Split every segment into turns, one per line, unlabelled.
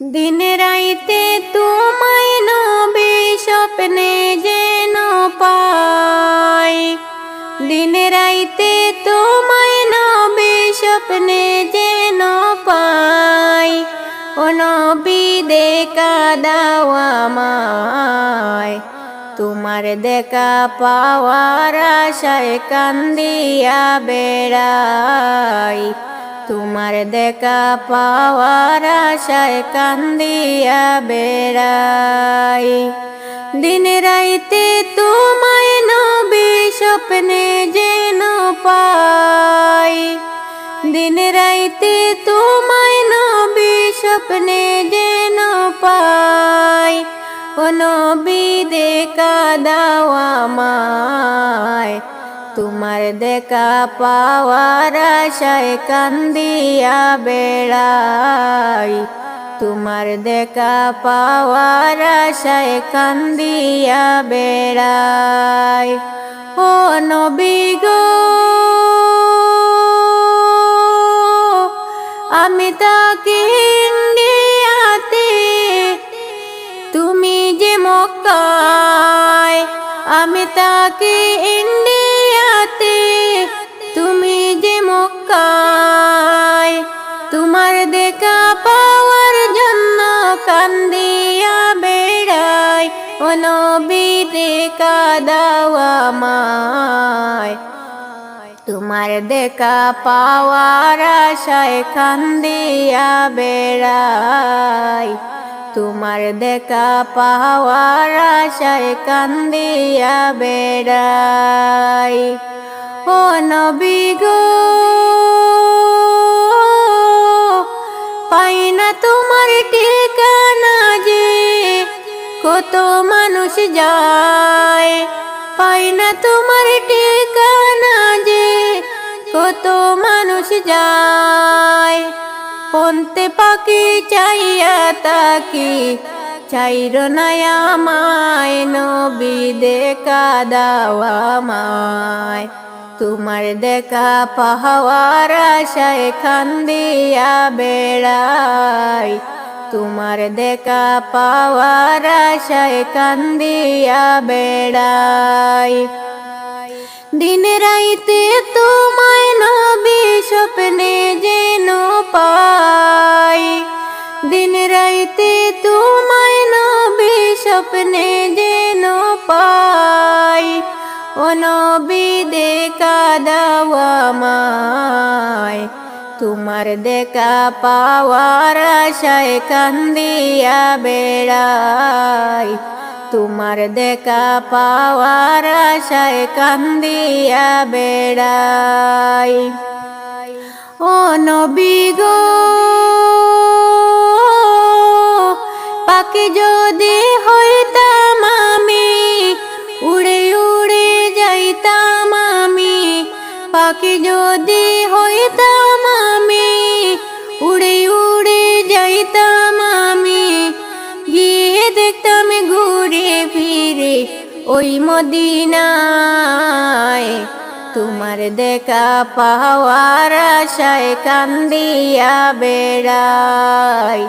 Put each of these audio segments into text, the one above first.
দিন রাইতে তোমায় নবী স্বপ্নে যেন পাই। দিন রাইতে তোমায় নবী স্বপ্নে যেন পাই। ও নবী দেখা দাওয়া মায় তোমার দেখা পাওয়ার আশায় কান্দিয়া বেড়াই। তোমার দেখা পাওয়ার আশায় কান্দিয়া বেড়াই। দিন রাইতে তোমায় নবী স্বপ্নে যেন পাই। দিন রাইতে তোমায় নবী স্বপ্নে যেন পাই। ও নবী, দেখা দাওয়া মায় তোমার দেখা পাওয়ার আশায় কান্দিয়া বেড়াই। তোমার দেখা পাওয়ার আশায় কান্দিয়া বেড়াই। ও নবী গো, আমি তাকে ইন্ডিয়াতে তুমি যে মক্কায়, আমি তাকে ইন্ডিয়াতে দেখা দাওয়া মায় তোমার দেখা পাওয়ার আশায় কান্দিয়া বেড়াই। তোমার দেখা পাওয়ার আশায় কান্দিয়া বেড়াই। ও নবী পাই না তোমার ঠিকানা যে। কত যায়। পাই না তোমার ঠিকানা যে, কত মানুষ যায়। পন্তে পাখি চাইয়া তাকি চাইর নায়া মায় নবী দেখা দাওয়া মায় তোমার দেখা পাহাওয়ার আশায় খান্দিয়া বেড়াই। তোমার দেখা পাওয়ার আশায় কান্দিয়া বেড়াই। দিন রাইতে তোমায় নবী স্বপ্নে যেন পাই। দিন রাইতে তোমায় নবী স্বপ্নে যেন পাই। ও নবী দেখা দাওয়া মায় তোমার দেখা পাওয়ার আশায় কান্দিয়া বেড়াই। তোমার দেখা পাওয়ার আশায় কান্দিয়া বেড়াই। ও নবী গো, পাখি যদি হইতাম আমি, উড়ে উড়ে যাইতাম আমি, পাখি যদি ওই মদিনায় তোমার দেখা পাওয়ার আশায় কান্দিয়া বেড়াই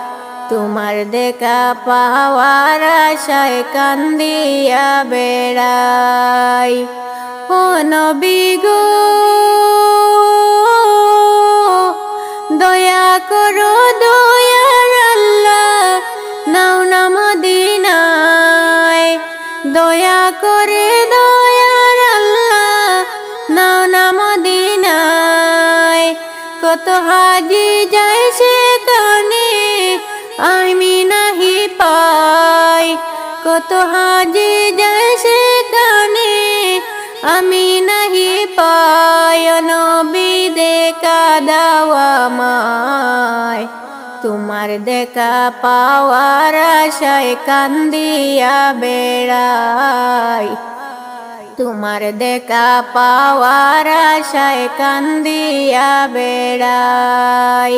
তোমার দেখা পাওয়ার আশায় কান্দিয়া বেড়াই ও নবী গো, দয়া করো দয়ার কত হাজি যায় সেখানে আমি নাহি পাই। কত হাজি যায় সেখানে আমি নাহি পাই। নবী দেখা দাওয়া মায় তোমার দেখা পাওয়ার আশায় কান্দিয়া বেড়াই। তোমার দেখা পাওয়ার আশায় কান্দিয়া বেড়াই।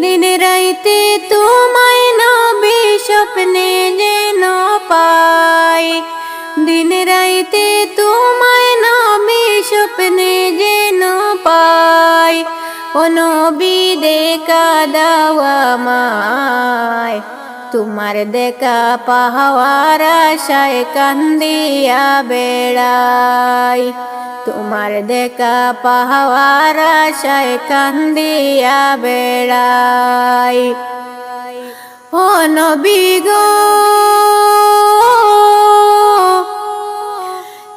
দিন রাইতে তোমায় নবী স্বপ্নে যেন পাই। দিন রাইতে তোমায় নবী স্বপ্নে যেন পাই। ও নবী দেখা দাওয়া মায় তোমার দেখা পাহাওয়ার আশায় কান্দিয়া বেড়াই। তোমার দেখা পাহাওয়ার আশায় কান্দিয়া বেড়াই। ও নবী গো,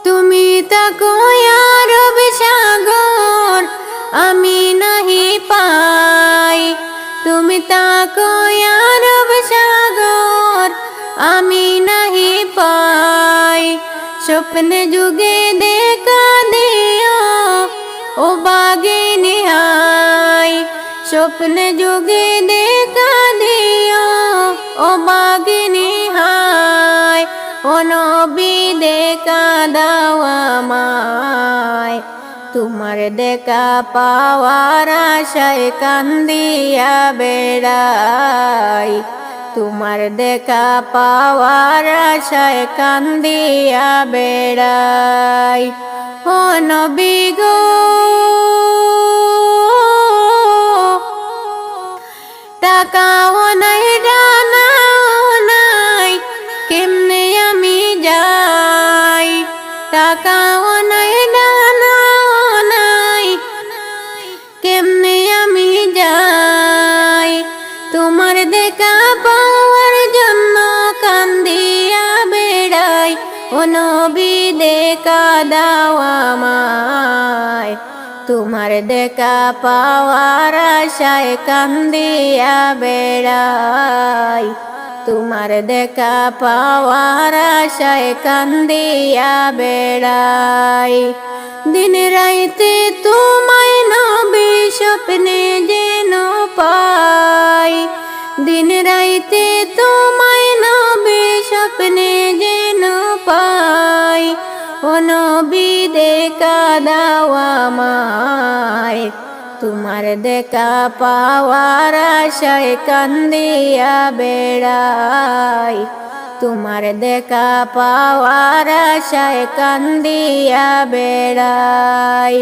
তুমি তাকো স্বপ্নে যুগে দেখা দিও ও বাগে নিহাই স্বপ্নে যুগে দেখা দিও ও বাগে নিহাই ও নবী দেখা দাওয়া মায় তোমার দেখা পাওয়ার আশায় কান্দিয়া বেড়াই। তোমার দেখা পাওয়ার আশায় কান্দিয়া বেড়াই। ও নবী গো টাকা টাকাও নাই ডানাও দেখা দাওয়া মায় তোমার দেখা পাওয়ার আশায় কান্দিয়া বেড়াই। তোমার দেখা পাওয়ার আশায় কান্দিয়া বেড়াই। দিন রাইতে তোমায় নবী স্বপ্নে যেন পাই। দিন রাইতে তোমায় নবী স্বপ্নে নবী দেখা দাওয়া মায় তোমার দেখা পাওয়ার আশায় কান্দিয়া বেড়াই তোমার দেখা পাওয়ার আশায় কান্দিয়া বেড়াই